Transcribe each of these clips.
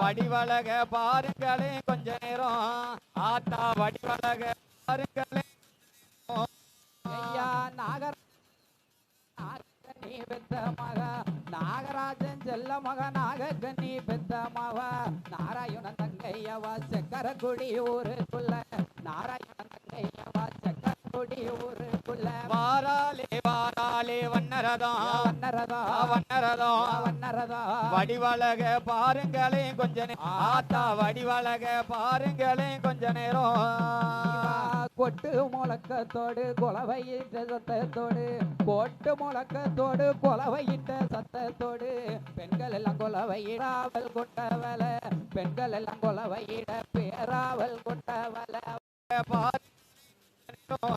வடிவழக பாருங்களே கொஞ்ச நேரம். ஆத்தா வடிவழக பாருங்களே. நாகர பெத்த மக. நாகராஜன் செல்ல மக நாகக்கண்ணி பெத்த மக. நாராயணன் தங்கையவா சக்கரக்குடி ஊருக்குள்ள. நாராயணன் தங்கையவா சக்கரக்குடி ஊருக்குள்ள. வாராளே வடிவழக பாருங்களே கொஞ்ச நேரம் ஆத்தா வடிவழக பாருங்களே கொஞ்ச நேரம் கொட்டு முழக்கத்தோடு குலவையிட்ட சத்தத்தோடு கொட்டு முழக்கத்தோடு குலவையிட்ட சத்தத்தோடு பெண்கள் எல்லாம் குலவையிடாவல் கொட்டவல பெண்கள் எல்லாம் குலவையிட பேராவல் கொட்டவல. அவ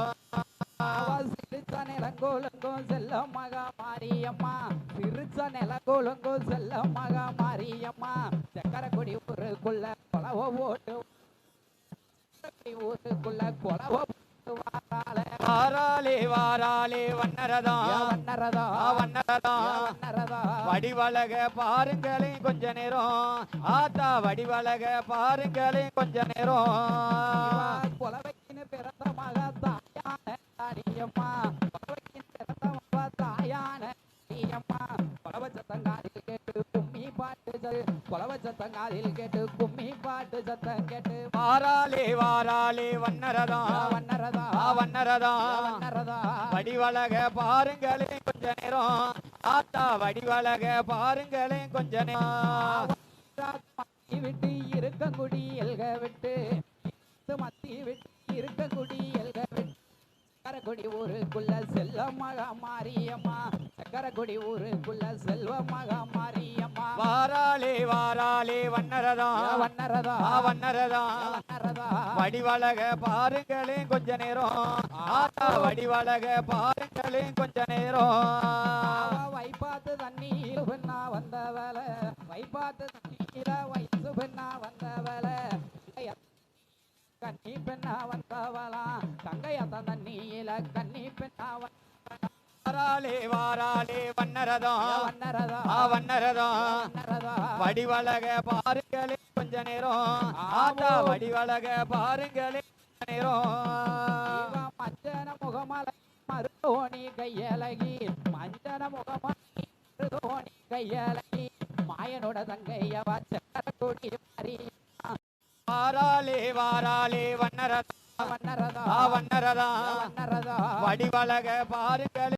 நிலங்கோலுங்கும் செல்ல மகா மாரியம்மா. சிரிச்ச நிலங்கோலுங்கும் செல்ல மகா மாரியம்மா. சக்கரக்குடி ஊருக்குள்ள குலவ ஓட்டு ஊருக்குள்ள குலவ வாராள. வண்ணரதம் வண்ணரதா. ஆ, வண்ணரதம் வண்ணரதா. வடிவழக பாருங்களே கொஞ்ச நேரம். ஆத்தா வடிவழக பாருங்களே கொஞ்ச நேரம். பாட்டு கேட்டு கும்மி பாட்டு சத்தம் கேட்டு வாராளே வாராளே வண்ணரதா வண்ணரதா வண்ணரதா வண்ணரதா. வடிவழக பாருங்களே கொஞ்ச நேரம். ஆத்தா வடிவழக பாருங்களே கொஞ்ச நேரம். மத்தி விட்டு இருக்கங்குடி எல்க விட்டு மத்தி விட்டு இருக்க குடி எல்க விட்டு சக்கரக்குடி ஊருக்குள்ள செல்ல மகா மாரியம்மா. சக்கரக்குடி ஊருக்குள்ள செல்வ மகா மாரியம்மா. வாராளே வாராளே வண்ணரதா. ஆ, வண்ணரதம் வண்ணரதா. வடிவழக பாருங்களே கொஞ்ச நேரம். ஆத்தா வடிவழக பாருங்களே கொஞ்ச நேரம். வைப்பாத்து தண்ணீர் பெண்ணா வந்தவள. வைப்பாத்து தண்ணீர வயசு பெண்ணா வந்தவள. பெண்ணா வந்தவளா கங்கையத்த தண்ணீல கண்ணி பெண்ணா வாராளே வாராளே வண்ணரதம் வண்ணரதம் வண்ணரதா. வடிவழக பாருங்களே கொஞ்ச நேரம். ஆத்தா வடிவழக பாருங்களே கொஞ்ச நேரம். மஞ்சன முகமலை மருதோணி கையழகி மஞ்சன முகமலை மருதோணி கையழகி மாயனோட தங்கையவ சக்கரக்குடி மாறி. பாராளே வண்ணரதா வண்ணரதம் வண்ணரதா வண்ணரதா வடிவழக பாருங்கள்.